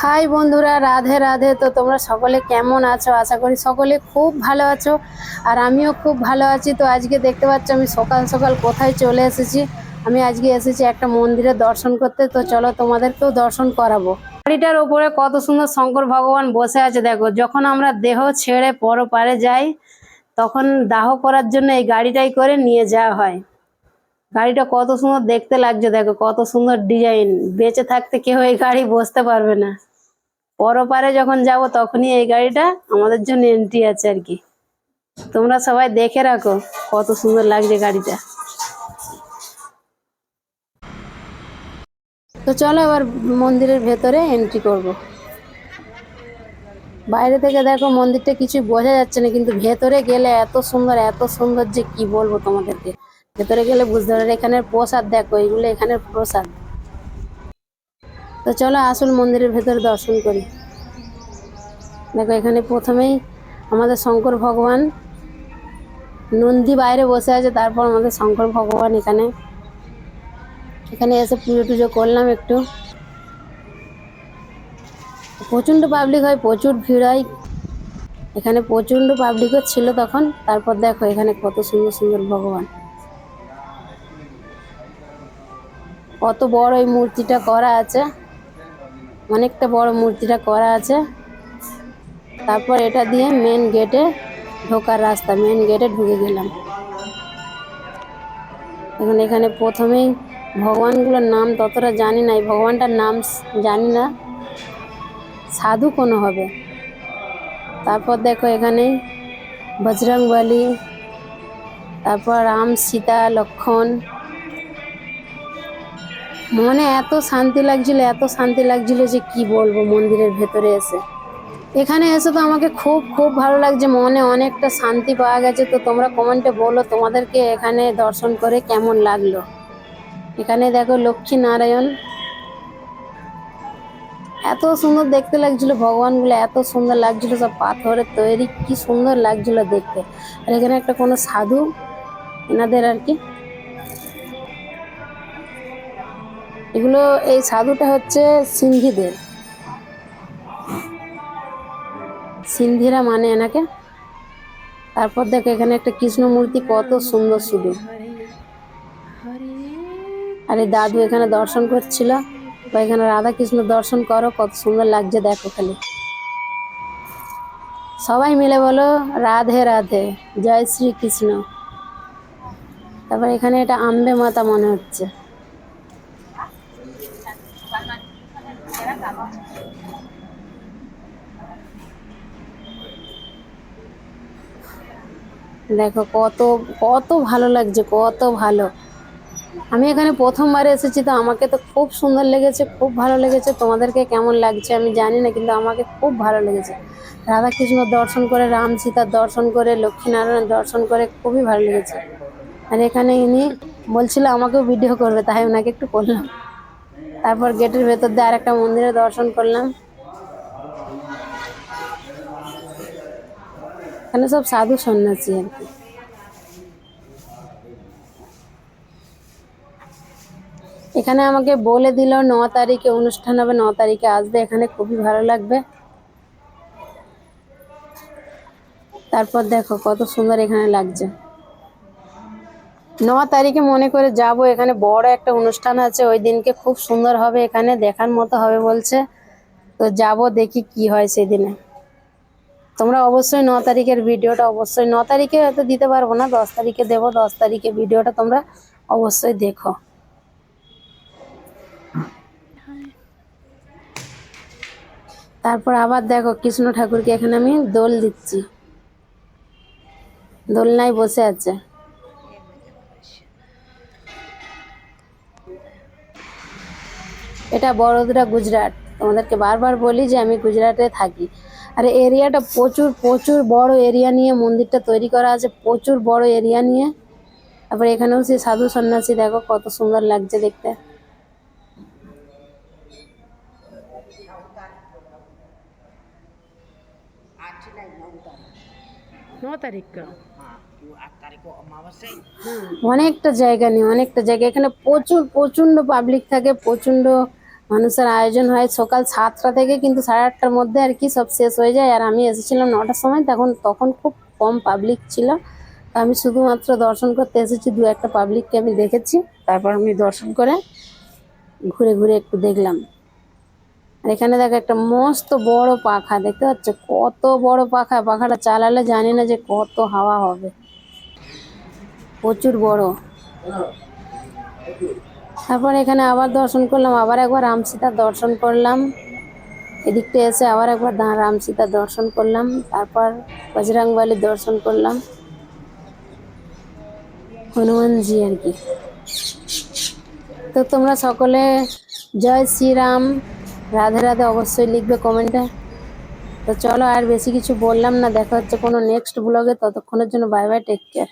High বন্ধুরা, রাধে রাধে। তো তোমরা সকলে কেমন আছো? আশা করি সকলে খুব ভালো আছো আর আমিও খুব ভালো আছি। তো আজকে দেখতে পাচ্ছ আমি সকাল সকাল কোথায় চলে এসেছি? আমি আজকে এসেছি একটা মন্দিরে দর্শন করতে। তো চলো তোমাদেরকেও দর্শন করাবো। গাড়িটার ওপরে কত সুন্দর শঙ্কর ভগবান বসে আছে, দেখো। যখন আমরা দেহ ছেড়ে পরপারে যাই, তখন দাহ করার জন্য এই গাড়িটাই করে নিয়ে যাওয়া হয়। গাড়িটা কত সুন্দর দেখতে লাগছে, দেখো। কত সুন্দর ডিজাইন। বেঁচে থাকতে কেউ এই গাড়ি বসতে পারবে না। পরপারে যখন যাব তখনই এই গাড়িটা আমাদের জন্য এন্ট্রি আছে আর কি। তোমরা সবাই দেখে রাখো কত সুন্দর লাগছে গাড়িটা। তো চলো এবার মন্দিরের ভেতরে এন্ট্রি করব। বাইরে থেকে দেখো মন্দিরটা কিছু বোঝা যাচ্ছে না, কিন্তু ভেতরে গেলে এত সুন্দর এত সুন্দর যে কি বলব তোমাদেরকে। ভেতরে গেলে বুঝতে পারবে এখানের প্রসাদ দেখো, এগুলো এখানের প্রসাদ। তো চলো আসল মন্দিরের ভেতরে দর্শন করি। দেখো, এখানে প্রথমেই আমাদের শঙ্কর ভগবান নন্দী বাইরে বসে আছে, তারপর আমাদের শঙ্কর ভগবান এখানে। এখানে এসে পুজো টুজো করলাম একটু। প্রচণ্ড পাবলিক হয়, প্রচুর ভিড় হয়। এখানে প্রচণ্ড পাবলিকও ছিল তখন, তারপর দেখো এখানে কত সুন্দর সুন্দর ভগবান। কত বড় এই মূর্তিটা করা আছে। অনেকটা বড় মূর্তিটা করা আছে। তারপর এটা দিয়ে মেন গেটে ঢোকার রাস্তা মেন গেটে ঢুকে গেলাম। এখন এখানে প্রথমেই ভগবানগুলোর নাম ততটা জানি না, এই ভগবানটার নাম জানি না। সাধু কোনো হবে। তারপর দেখো এখানে বজরংবলী, তারপর রাম, সীতা, লক্ষণ মনে এত শান্তি লাগছিল, এত শান্তি লাগছিল যে কি বলব মন্দিরের ভেতরে এসে। এখানে এসে তো আমাকে খুব খুব ভালো লাগছে, মনে অনেকটা শান্তি পাওয়া গেছে। তো তোমরা কমেন্টে বলো তোমাদেরকে এখানে দর্শন করে কেমন লাগল। এখানে দেখো লক্ষ্মী নারায়ণ এত সুন্দর দেখতে লাগছিল ভগবানগুলো, এত সুন্দর লাগছিল সব পাথরের তৈরি, কি সুন্দর লাগছিল দেখতে। আর এখানে একটা কোনো সাধু, এনাদের আর কি এগুলো, এই সাধুটা হচ্ছে সিন্ধিদের। সিন্ধিরা মানে এনাকে? তারপর দেখো এখানে একটা কৃষ্ণ মূর্তি কত সুন্দর শুধু আর এই দাদু এখানে দর্শন করছিল, বা এখানে রাধা কৃষ্ণ দর্শন করো, কত সুন্দর লাগছে দেখো খালি। সবাই মিলে বলো, রাধে রাধে, জয় শ্রী কৃষ্ণ তারপর এখানে এটা আম্বে মাতা মনে হচ্ছে। দেখো, কত কত ভালো লাগছে, কত ভালো। আমি এখানে প্রথমবার এসেছি, তো আমাকে তো খুব সুন্দর লেগেছে, খুব ভালো লেগেছে। তোমাদেরকে কেমন লাগছে আমি জানি না, কিন্তু আমাকে খুব ভালো লেগেছে। রাধাকৃষ্ণ দর্শন করে, রাম সীতার দর্শন করে, লক্ষ্মীনারায়ণ দর্শন করে, খুবই ভালো লেগেছে। আর এখানে ইনি বলছিল, আমাকেও ভিডিও করবে তাই ওনাকে একটু করলাম তারপর গেটের ভেতর দিয়ে আরেকটা মন্দিরে দর্শন করলাম। এখানে সব সাধু সন্ন্যাসী আর কি। এখানে আমাকে বলে দিল, ন তারিখে অনুষ্ঠান হবে, ন তারিখে আসবে, এখানে খুবই ভালো লাগবে। তারপর দেখো কত সুন্দর এখানে লাগছে। ন তারিখে মনে করে যাব। এখানে বড় একটা অনুষ্ঠান আছে, ওই দিনকে খুব সুন্দর হবে, এখানে দেখার মতো হবে বলছে। তো যাব, দেখি কি হয় সেদিনে। তোমরা অবশ্যই ন তারিখের ভিডিওটা অবশ্যই ন তারিখে হয়তো দিতে পারব না, দশ তারিখে দেবো, দশ তারিখে ভিডিওটা তোমরা অবশ্যই দেখো। তারপর আবার দেখো, কৃষ্ণ ঠাকুরকে এখানে আমি দোল দিচ্ছি। দোলনায় বসে আছে। এটা বড়োদরা গুজরাট। তোমাদেরকে বারবার বলি যে আমি গুজরাটে থাকি। আর এরিয়াটা প্রচুর প্রচুর বড় এরিয়া নিয়ে মন্দিরটা তৈরি করা আছে প্রচুর বড় এরিয়া নিয়ে। তারপর এখানেও সেই সাধু সন্ন্যাসী দেখো কত সুন্দর লাগছে দেখতে। অনেকটা জায়গা নিয়ে অনেকটা জায়গা। এখানে প্রচুর প্রচণ্ড পাবলিক থাকে প্রচণ্ড মানুষের আয়োজন হয় সকাল সাতটা থেকে কিন্তু সাড়ে আটটার মধ্যে আর কি সব শেষ হয়ে যায়। আর আমি এসেছিলাম নটার সময়, তখন তখন খুব কম পাবলিক ছিল। আমি শুধুমাত্র দর্শন করতে এসেছি, দু একটা পাবলিককে আমি দেখেছি। তারপর আমি দর্শন করে ঘুরে ঘুরে একটু দেখলাম। আর এখানে দেখো একটা মস্ত বড় পাখা, দেখতে পাচ্ছ? কত বড় পাখা, পাখাটা চালালে জানি না যে কত হাওয়া হবে। প্রচুর বড়। তারপর এখানে আবার দর্শন করলাম, আবার একবার রাম সীতার দর্শন করলাম। এদিকটা এসে আবার একবার রাম সীতার দর্শন করলাম, তারপর বজরং বলির দর্শন করলাম। হনুমানজি আর কি। তো তোমরা সকলে জয় শ্রীরাম, রাধে রাধে অবশ্যই লিখবে কমেন্টে তো চলো আর বেশি কিছু বললাম না, দেখা হচ্ছে কোনো নেক্সট ব্লগে ততক্ষণের জন্য বাই বাই টেক কেয়ার